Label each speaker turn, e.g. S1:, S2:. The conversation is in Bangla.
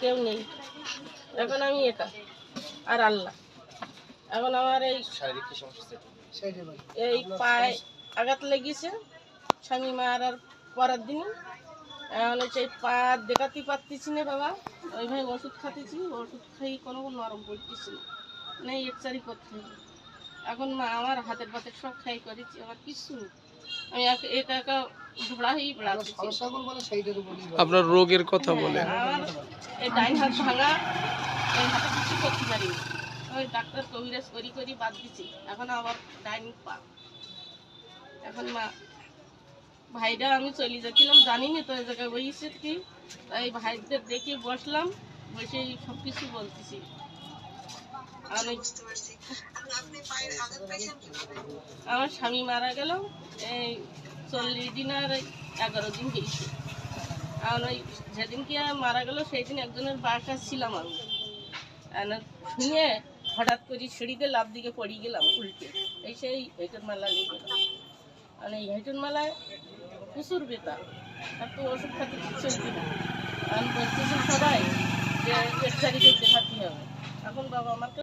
S1: কেউ নেই। এখন আমি একা আর আল্লাহ। এখন আমার এই এই পায়ে আঘাত লেগেছে। স্বামী মার আর পরের দিনই এখন হচ্ছে এই পা দেখাতে পারতেছি না বাবা। ওইভাবে ওষুধ খাতেছি ওষুধ খাই কোনো নরম পড়তেছি না। মানে একচারি করতে হবে। এখন মা আমার হাতের পাতে সব খাই করেছি আমার কিছু নেই। আমি এক- একা হয়েই বেড়াচ্ছি।
S2: আপনার রোগের কথা বলে
S1: আমার এই ডাইন হাত ভাঙা, এই হাতে কিছু করতে পারিনি। ওই ডাক্তার কবিরাজ করি করি বাদ দিছি। এখন আবার ডাইন পা। এখন মা ভাইরা আমি চলে যাচ্ছিলাম, জানি না তো এই জায়গায় বসেছে কি। তাই ভাইদের দেখে বসলাম, বসে সব কিছু বলতেছি। আমি আমার স্বামী মারা গেল, এই চল্লিশ দিন আর এগারো দিন হয়েছে আর ওই যেদিনকে মারা গেল সেই দিন একজনের বাসা ছিলাম আমি। শুনে হঠাৎ করে সিঁড়িতে লাভ দিকে পড়ে গেলাম উল্টে। এই সেই হেঁটের মেলা লেগে গেলাম। আর এই হেঁটের মেলায় প্রচুর বেতার আর তো ওষুধ খাতে চলবে না। আমি বলতেছি সবাই যে এক তারিখে দেখাতে হবে। এখন বাবা আমাকে